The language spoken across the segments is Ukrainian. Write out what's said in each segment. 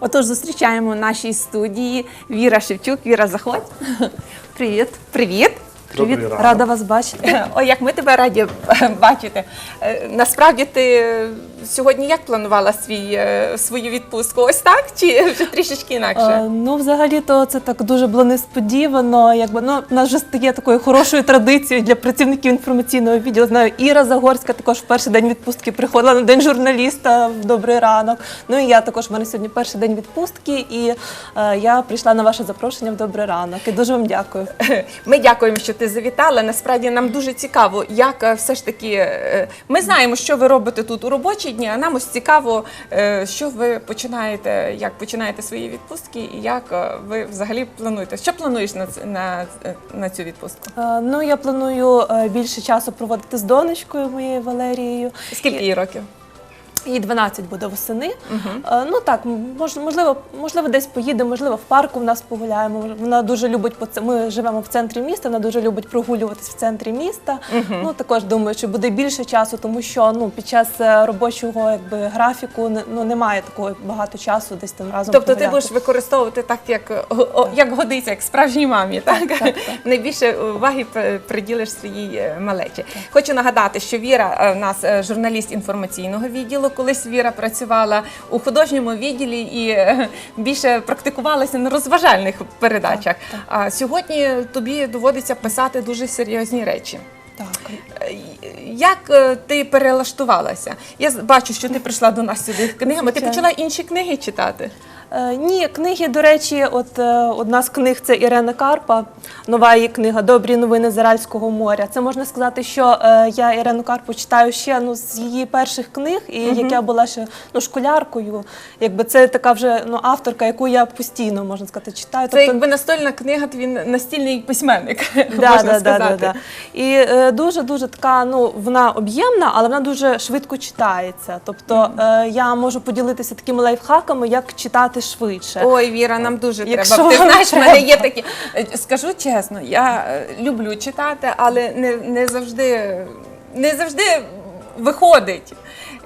Отож, зустрічаємо в нашій студії Віра Шевчук. Віра, заходь. Привіт. Привіт. Добрий Привіт, ранок. рада вас бачити. О, як ми тебе раді бачити. Е, Насправді ти сьогодні як планувала свій, е, свою відпустку? Ось так чи вже трішечки Е, інакше? Ну, взагалі-то це так дуже було несподівано. Якби ну в нас вже стає такою хорошою традицією для працівників інформаційного відділу. Знаю, Іра Загорська також в перший день відпустки приходила на день журналіста в добрий ранок. Ну і я також в мене сьогодні перший день відпустки, і е, я прийшла на ваше запрошення в добрий ранок. І дуже вам дякую. Ми дякуємо, що ти завітала. Насправді нам дуже цікаво, як е, все ж таки е, ми знаємо, що ви робите тут у робочі дні. А нам ось цікаво, е, що ви починаєте, як починаєте свої відпустки, і як е, ви взагалі плануєте. Що плануєш на на, е, на цю відпустку? Ну я планую більше часу проводити з донечкою моєю Валерією. Скільки їй років? Їй 12 буде восени. Е, Ну так, мож, можливо, можливо, десь поїдемо, можливо, в парку в нас погуляємо. Вона дуже любить. Ми живемо в центрі міста. Вона дуже любить прогулюватись в центрі міста. Ну також думаю, що буде більше часу, тому що ну під час е, робочого якби графіку не- ну немає такого багато часу, десь там разом. Тобто ти будеш використовувати так, як, о- як годиться, як справжній мамі, так? так, так. Найбільше уваги приділиш своїй е, малечі. Хочу нагадати, що Віра в нас журналіст інформаційного відділу. Колись Віра працювала у художньому відділі і е, більше практикувалася на розважальних передачах. Так, так. А сьогодні тобі доводиться писати дуже серйозні речі. так. Е, Як е, ти перелаштувалася? Я бачу, що ти прийшла до нас сюди з книгами. Ти почала інші книги читати. Е, Ні, книги, до речі, от е, одна з книг це Ірена Карпа, нова її книга Добрі новини з Аральського моря. Це можна сказати, що е, я Ірену Карпу читаю ще ну, з її перших книг, і як я була ще ну, школяркою. Якби це така вже ну, авторка, яку я постійно можна сказати, читаю. Це якби настольна книга, твій настільний письменник, Да, можна да, да, сказати. да, да. І е, дуже дуже така, ну вона об'ємна, але вона дуже швидко читається. Тобто е, я можу поділитися такими лайфхаками, як читати швидше. Ой, Віра, нам дуже Якщо треба. Ти вам знаєш, в мене треба. є такі. е, Скажу чесно, я е, люблю читати, але не, не завжди не завжди виходить.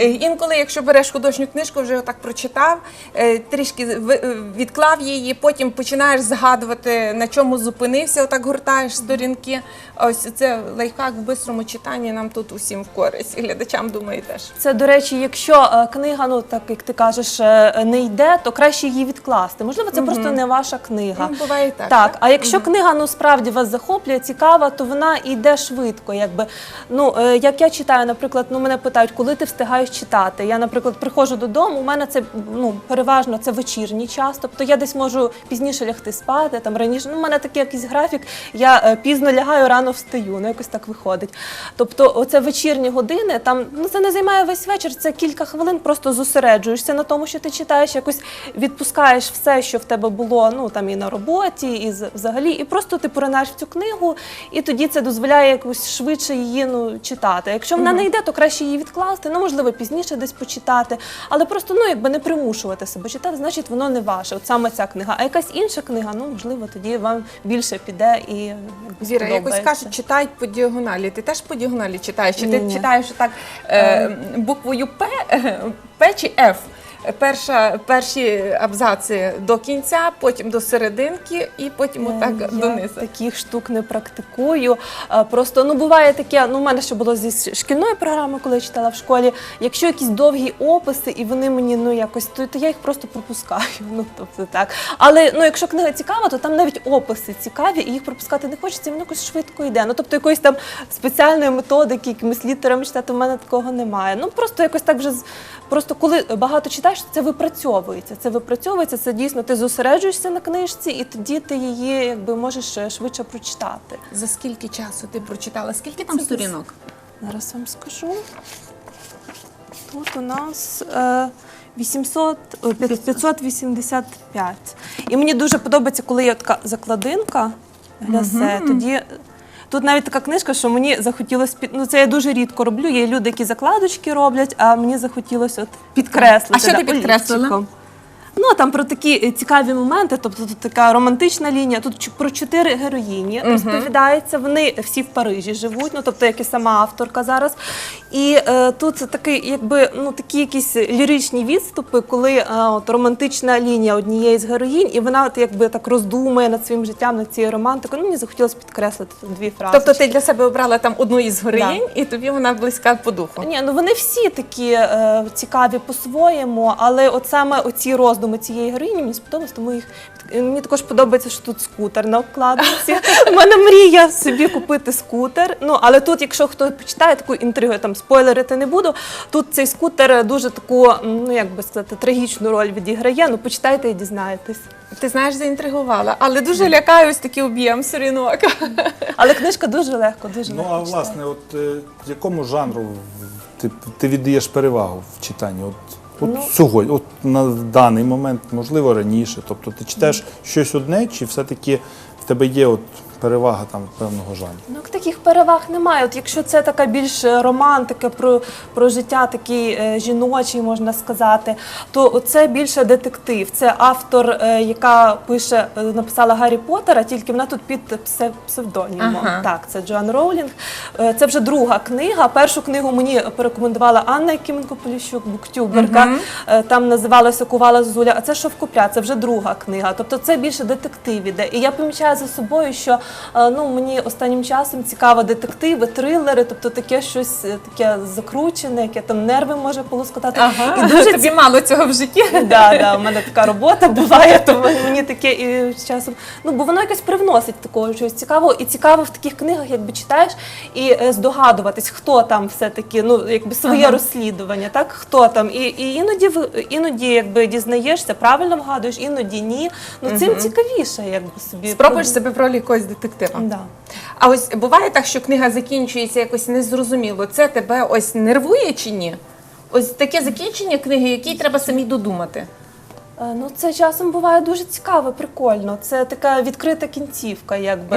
Е, Інколи, якщо береш художню книжку, вже отак прочитав, е, трішки е, відклав її, потім починаєш згадувати, на чому зупинився, отак гуртаєш сторінки. Ось це лайфхак в бистрому читанні нам тут усім в користь. І глядачам думаю теж. Це, до речі, якщо книга, ну так як ти кажеш, не йде, то краще її відкласти. Можливо, це просто не ваша книга. Ну, буває так, Так, так. а якщо книга ну справді вас захоплює, цікава, то вона йде швидко. Якби ну як я читаю, наприклад, ну мене питають, коли ти встигаєш читати. Я, наприклад, приходжу додому. У мене це ну переважно це вечірній час. Тобто я десь можу пізніше лягти спати, там раніше. Ну, у мене такий якийсь графік. Я е, пізно лягаю, рано встаю. Ну якось так виходить. Тобто, оце вечірні години, там ну це не займає весь вечір. Це кілька хвилин, просто зосереджуєшся на тому, що ти читаєш, якось відпускаєш все, що в тебе було, ну там і на роботі, і взагалі, і просто ти поринаєш в цю книгу, і тоді це дозволяє якось швидше її ну читати. Якщо вона не йде, то краще її відкласти. Ну можливо, пізніше десь почитати, але просто ну якби не примушувати себе читати, значить воно не ваше. От саме ця книга. А якась інша книга, ну можливо, тоді вам більше піде і якби, Віра, якось сподобається. кажуть, читають по діагоналі. Ти теж по діагоналі читаєш? Чи ти Ні-ні. читаєш так е, буквою П, П чи Ф? Перша, перші абзаци до кінця, потім до серединки і потім отак Е, Я донизу. таких штук не практикую. Е, Просто ну буває таке. Ну, у мене ще було зі шкільної програми, коли я читала в школі. Якщо якісь довгі описи, і вони мені ну якось, то, то я їх просто пропускаю. Ну тобто так. Але ну, якщо книга цікава, то там навіть описи цікаві, і їх пропускати не хочеться, і воно якось швидко йде. Ну тобто якоїсь там спеціальної методики, якимись літерами читати, у мене такого немає. Ну просто якось так вже просто коли багато читаєш, це випрацьовується. Це випрацьовується. Це дійсно ти зосереджуєшся на книжці, і тоді ти її якби можеш е, швидше прочитати. За скільки часу ти прочитала? Скільки там Це сторінок? Зараз вам скажу. Тут у нас е, 800, 585. І мені дуже подобається, коли є така закладинка глясе. Тоді тут навіть така книжка, що мені захотілося під. Ну це я дуже рідко роблю. Є люди, які закладочки роблять, а мені захотілося от підкреслити. А що ти підкреслила? Ну а там про такі е, цікаві моменти, тобто тут така романтична лінія. Тут про чотири героїні розповідається. Вони всі в Парижі живуть, ну тобто як і сама авторка зараз. І е, тут такий, якби ну такі якісь ліричні відступи, коли е, от романтична лінія однієї з героїнь, і вона от якби так роздумує над своїм життям, над цією романтикою. Ну мені захотілося підкреслити тут дві фрази. Тобто ти для себе обрала там одну із героїнь, і тобі вона близька по духу. Ні, ну вони всі такі е, цікаві по-своєму, але от саме оці роздуми цієї героїні мені сподобалось, тому їх мені також подобається, що тут скутер на обкладинці. У мене мрія собі купити скутер. Ну але тут, якщо хто почитає таку інтригу, я там спойлерити не буду. Тут цей скутер дуже таку, ну як би сказати, трагічну роль відіграє. Ну почитайте і дізнаєтесь. Ти знаєш, заінтригувала, але дуже лякаю ось такий об'єм сторінок. Але книжка дуже легко, дуже Ну легко. а власне, от е, якому жанру ти, ти віддаєш перевагу в читанні? От, от Ну- сьогодні, от на даний момент, можливо, раніше. Тобто ти читаєш щось одне, чи все-таки в тебе є от перевага там певного жанру? Ну, таких переваг немає. От якщо це така більш е, романтика про, про життя такий е, жіночий, можна сказати, то це більше детектив. Це автор, е, яка пише, е, написала Гаррі Поттера, тільки вона тут під псе- псевдонімом. Ага. Так, це Джоан Роулінг. Е, Це вже друга книга. Першу книгу мені порекомендувала Анна Якименко Поліщук, буктюберка. Е, Там називалася Кувала Зозуля, а це Шовкопря, це вже друга книга. Тобто це більше детектив іде. І я помічаю за собою, що ну, мені останнім часом цікаво детективи, трилери, тобто таке щось е, таке закручене, яке там нерви може полоскотати. Ага, І дуже тобі мало цього в житті. Да, да, у мене така робота буває, тому мені таке і з часом. Ну, бо воно якось привносить такого чогось цікавого. І цікаво в таких книгах, якби читаєш, і е, здогадуватись, хто там все-таки, ну, якби своє Ага. розслідування, так, хто там. І, і іноді іноді якби дізнаєшся, правильно вгадуєш, іноді ні. Ну, цим цікавіше, якби собі. Спробуєш себе в ролі якогось детектива. Да. А ось буває так, що книга закінчується якось незрозуміло. Це тебе ось нервує чи ні? Ось таке закінчення книги, який треба самі додумати. Е, Ну, це часом буває дуже цікаво, прикольно. Це така відкрита кінцівка, якби.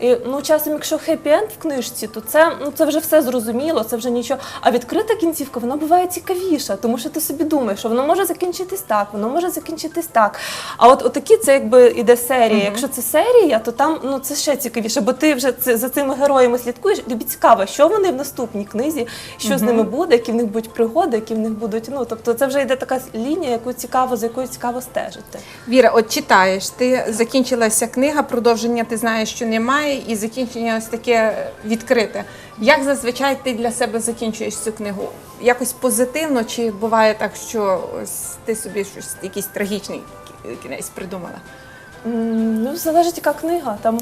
І, ну, часом, якщо хеппі-енд в книжці, то це, ну, це вже все зрозуміло, це вже нічого. А відкрита кінцівка, вона буває цікавіша, тому що ти собі думаєш, що воно може закінчитись так, воно може закінчитись так. А от отакі це якби іде серія. Якщо це серія, то там ну, це ще цікавіше, бо ти вже це, за цими героями слідкуєш, тобі цікаво, що вони в наступній книзі, що з ними буде, які в них будуть пригоди, які в них будуть. Ну, тобто це вже йде така лінія, яку цікаво, за якою цікаво стежити. Віра, от читаєш, ти закінчилася книга, продовження ти знаєш, що немає, і закінчення ось таке відкрите. Як зазвичай ти для себе закінчуєш цю книгу? Якось позитивно, чи буває так, що ось ти собі щось якийсь трагічний кінець придумала? Ну, залежить, яка книга. Там,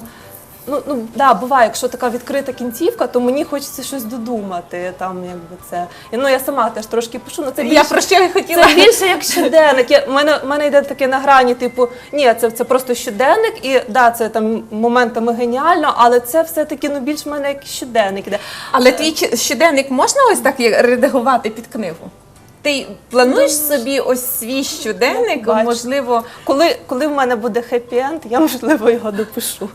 ну, ну, да, буває, якщо така відкрита кінцівка, то мені хочеться щось додумати. Там, якби це. І, Ну, я сама теж трошки пишу, але це більше, Я про що я хотіла. це більше як щоденник. Я, мене, мене йде таке на грані, типу, ні, це, це просто щоденник, і да, це там моментами геніально, але це все-таки ну, більш в мене як щоденник іде. Але твій щоденник можна ось так редагувати під книгу? Ти плануєш собі ось свій щоденник, Бачу. можливо, Коли, коли в мене буде хеппі-енд, я можливо його допишу.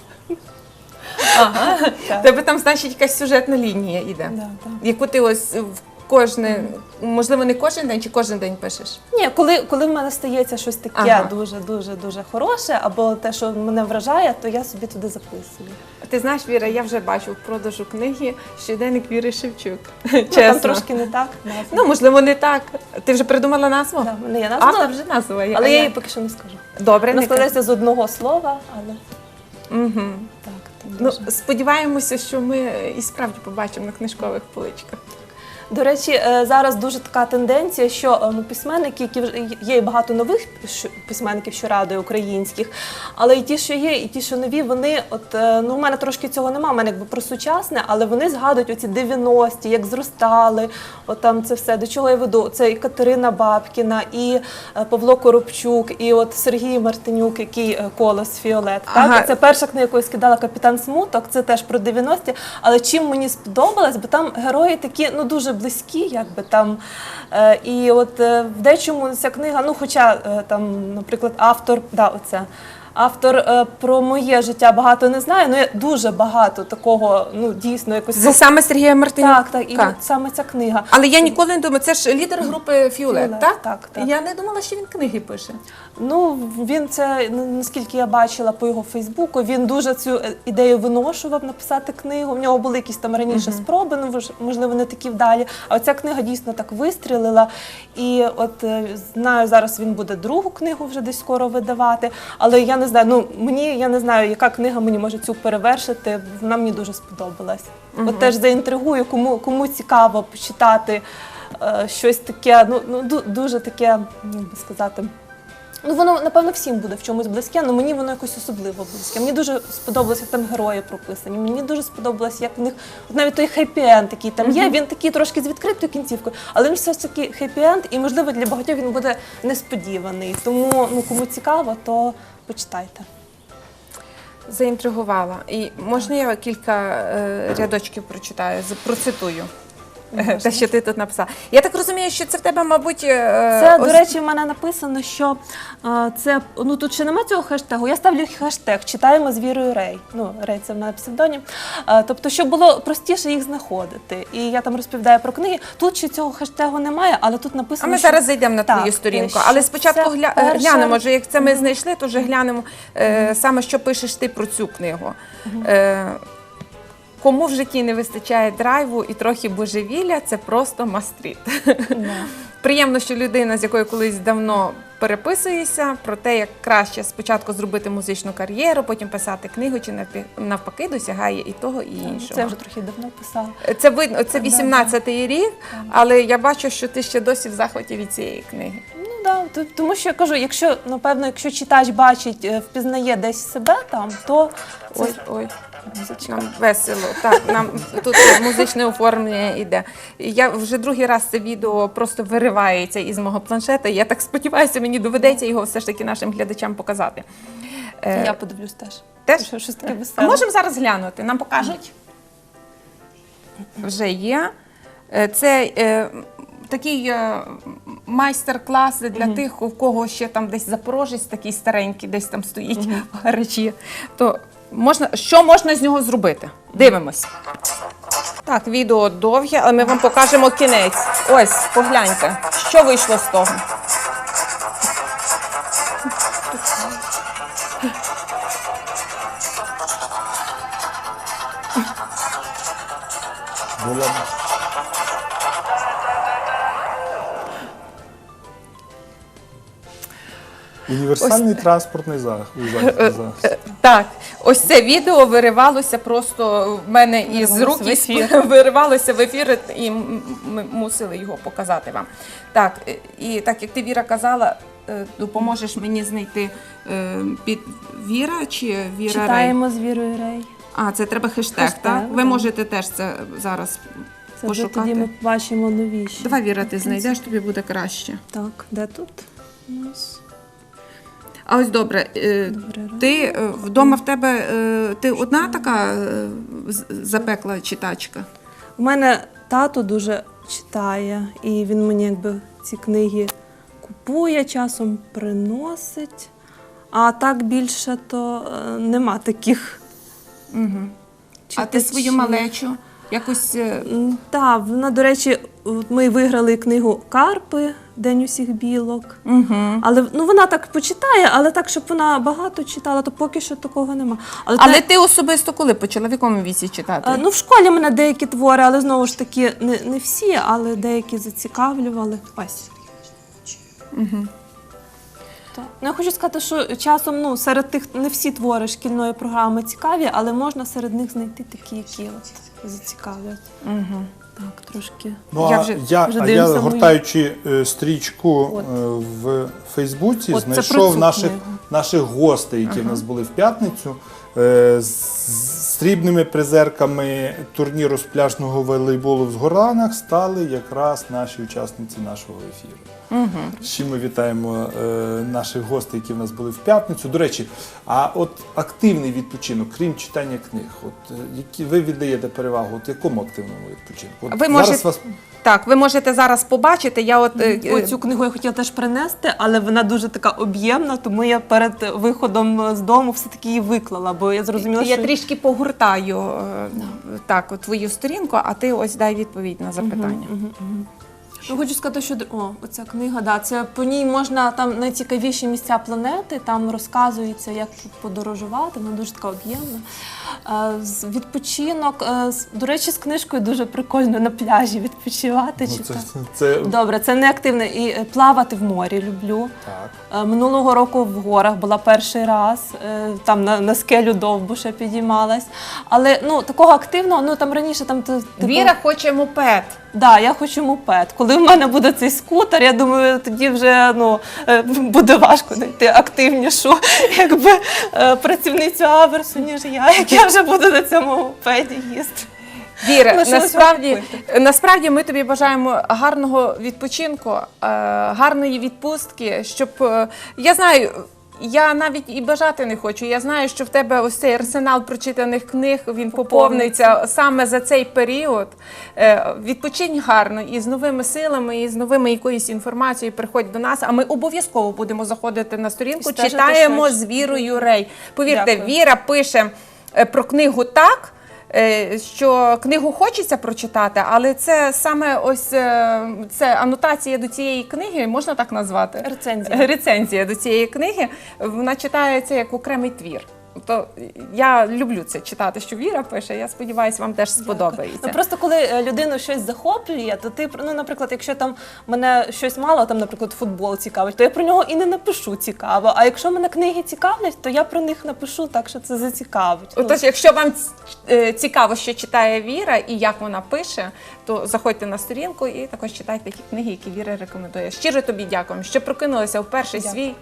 Ага. Так. тебе там, значить, якась сюжетна лінія йде, Да, яку ти ось в кожне, можливо, не кожен день чи кожен день пишеш. Ні, коли, коли в мене стається щось таке Ага. дуже дуже дуже хороше, або те, що мене вражає, то я собі туди записую. Ти знаєш, Віра, я вже бачу в продажу книги щоденник Віри Шевчук. Ну, Чесно. там трошки не так. назва. Ну, можливо, не так. Ти вже придумала назву? Да, в мене є назва, вже назва є. але А я я- її поки що не скажу. Добре, Вона не складається з одного слова, але Угу. так. Ну, сподіваємося, що ми і справді побачимо на книжкових поличках. До речі, е, зараз дуже така тенденція, що е, ну, письменники, які вже є багато нових письменників, що радує українських, але і ті, що є, і ті, що нові, вони, от е, ну, у мене трошки цього немає, у мене якби про сучасне, але вони згадують оці 90-ті, як зростали, от там це все. До чого я веду? Це і Катерина Бабкіна, і Павло Коробчук, і от Сергій Мартинюк, який колос Фіолет. Ага. Так? Це перша книга, яку я скидала капітан Смуток, це теж про 90-ті. Але чим мені сподобалось, бо там герої такі ну дуже близькі, якби там. Е, і от е, в дечому ця книга, ну хоча е, там, наприклад, автор, да, оце. Автор е, про моє життя багато не знає, але дуже багато такого, ну дійсно якось Це саме Сергія Мартинюка. так, так, і от саме ця книга. Але я ніколи не думаю, це ж лідер групи Фіолет, Фіолет, так? так, так. Я не думала, що він книги пише. Ну він це ну, наскільки я бачила по його Фейсбуку, він дуже цю е, ідею виношував написати книгу. В нього були якісь там раніше спроби, ну вож- можливо, не такі вдалі. А оця книга дійсно так вистрілила. І от е, знаю, зараз він буде другу книгу вже десь скоро видавати. Але я не знаю, ну мені я не знаю, яка книга мені може цю перевершити. Вона мені дуже сподобалась. От теж заінтригую, кому кому цікаво почитати е, щось таке, ну, ну дуже таке, як би сказати. Ну, воно, напевно, всім буде в чомусь близьке, але мені воно якось особливо близьке. Мені дуже сподобалося, як там герої прописані. Мені дуже сподобалось, як в них от навіть той хеппі-енд, який там є, він такий трошки з відкритою кінцівкою, але він все ж таки хеппі-енд, і можливо для багатьох він буде несподіваний. Тому ну кому цікаво, то почитайте. Заінтригувала. І можна я кілька е, рядочків прочитаю, з- процитую. Те, що ти тут написала. Я так розумію, що це в тебе, мабуть, е, Це, ось- до речі, в мене написано, що е, це ну тут ще немає цього хештегу. Я ставлю хештег читаємо з вірою Рей. Ну, Рей це в мене псевдонім. Е, тобто, щоб було простіше їх знаходити. І я там розповідаю про книги. Тут ще цього хештегу немає, але тут написано. А ми що... зараз зайдемо на Так, твою сторінку. Але спочатку гля... перша- глянемо, вже як це ми знайшли, то вже глянемо е, саме, що пишеш ти про цю книгу. Е, Кому в житті не вистачає драйву і трохи божевілля, це просто мастріт. Приємно, що людина, з якою колись давно переписуєшся, про те, як краще спочатку зробити музичну кар'єру, потім писати книгу, чи навпаки досягає і того, і іншого. Це вже трохи давно писала. Це видно, це 18-й рік, але я бачу, що ти ще досі в захваті від цієї книги. Ну да, то- тому що я кажу, якщо напевно, якщо читач бачить, е, впізнає десь себе там, то Ой, ой. Нам весело. Так, нам тут музичне оформлення йде. Я вже другий раз це відео просто виривається із мого планшета. Я так сподіваюся, мені доведеться його все ж таки нашим глядачам показати. Е, я подивлюсь теж. теж? Що, щось таке веселе. можемо зараз глянути? Нам покажуть? Вже є. Е, Це е, такий е, майстер-клас для тих, у кого ще там десь запорожець такий старенький, десь там стоїть в гаражі. То можна, що можна з нього зробити? Дивимось. Так, відео довге, але ми вам покажемо кінець. Ось, погляньте, що вийшло з того. Універсальний транспортний за- за- за- Так, ось це відео виривалося просто в мене із рук і виривалося в ефір, і ми мусили його показати вам. Так, е, і так як ти Віра казала, е, допоможеш мені знайти е, під Віра чи Віра Рей? З вірою Рей. А, це треба хештег, Хештег, так? Ви можете теж це зараз Це пошукати. тоді ми побачимо новіші. Давай, Віра, ти знайдеш, тобі буде краще. Так, де тут? У нас А ось добре, е, ти е, вдома в тебе е, ти одна така е, з- запекла читачка? У мене тато дуже читає, і він мені якби ці книги купує, часом приносить. А так більше то е, нема таких. Угу. А ти свою малечу якось. е, Так, вона, до речі, от ми виграли книгу Карпи День усіх білок. Угу. Але ну вона так почитає, але так, щоб вона багато читала, то поки що такого нема. Але, Але те- ти особисто коли почала в якому віці читати? Е, Ну, в школі мене деякі твори, але знову ж таки не, не всі, але деякі зацікавлювали. Ось. Угу. Так. Ну, я хочу сказати, що часом ну, серед тих не всі твори шкільної програми цікаві, але можна серед них знайти такі, які зацікавлять. Угу. Так, трошки. Ну, Я а вже- я, вже а я гортаючи е, стрічку От. е, в Фейсбуці, От це про знайшов цю наших, книгу. наших гостей, які в нас були в п'ятницю, срібними призерками турніру з пляжного волейболу в Згоранах стали якраз наші учасниці нашого ефіру. Угу. З чим ми вітаємо е, наших гостей, які в нас були в п'ятницю. До речі, а от активний відпочинок, крім читання книг, от е, які ви віддаєте перевагу, от якому активному відпочинку? От Ви зараз можете- вас Так, ви можете зараз побачити. Я от е, е, Оцю книгу я хотіла теж принести, але вона дуже така об'ємна, тому я перед виходом з дому все-таки її виклала, бо я зрозуміла, я що трішки погуртаю е, так, от твою сторінку, а ти ось дай відповідь на запитання. Ну, хочу сказати, що о, оця книга, да, це по ній можна там найцікавіші місця планети, там розказується, як тут подорожувати, вона дуже така об'ємна. Е, з- Відпочинок, е, з- до речі, з книжкою дуже прикольно на пляжі відпочивати. Ну, це, читати. це, Добре, це не активне. І е, плавати в морі люблю. так. Е, Минулого року в горах була перший раз, е, там на, на скелю довбуша підіймалась. Але ну такого активного, ну там раніше там ти- типу, Віра хоче мопед. Да, я хочу мопед. Коли в мене буде цей скутер, я думаю, тоді вже ну е, буде важко знайти активнішу, якби е, працівницю аверсу, ніж я, як я вже буду на цьому педі їсти. Віра, насправді, насправді ми тобі бажаємо гарного відпочинку, е, гарної відпустки, щоб я знаю. Я навіть і бажати не хочу. Я знаю, що в тебе ось цей арсенал прочитаних книг він поповниться саме за цей період. Е, Відпочинь гарно і з новими силами, і з новими якоюсь інформацією приходь до нас. А ми обов'язково будемо заходити на сторінку. Читаємо з Вірою Рей. Повірте, Дякую. Віра пише е, про книгу так. Е, Що книгу хочеться прочитати, але це саме ось е, це анотація до цієї книги, можна так назвати? Рецензія. Рецензія до цієї книги. Вона читається як окремий твір. То я люблю це читати, що Віра пише. Я сподіваюся, вам теж сподобається. Ну просто коли е, людину щось захоплює, то ти ну, наприклад, якщо там мене щось мало, там, наприклад, футбол цікавить, то я про нього і не напишу цікаво. А якщо мене книги цікавлять, то я про них напишу так, що це зацікавить. Ну, Отож, якщо вам е, цікаво, що читає Віра і як вона пише, то заходьте на сторінку і також читайте ті книги, які Віра рекомендує. Щиро тобі дякуємо, що прокинулися в перший Дякую. свій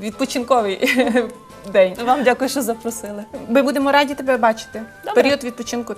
відпочинковий день. Вам дякую, що запросили. Ми будемо раді тебе бачити. Добре. Період відпочинку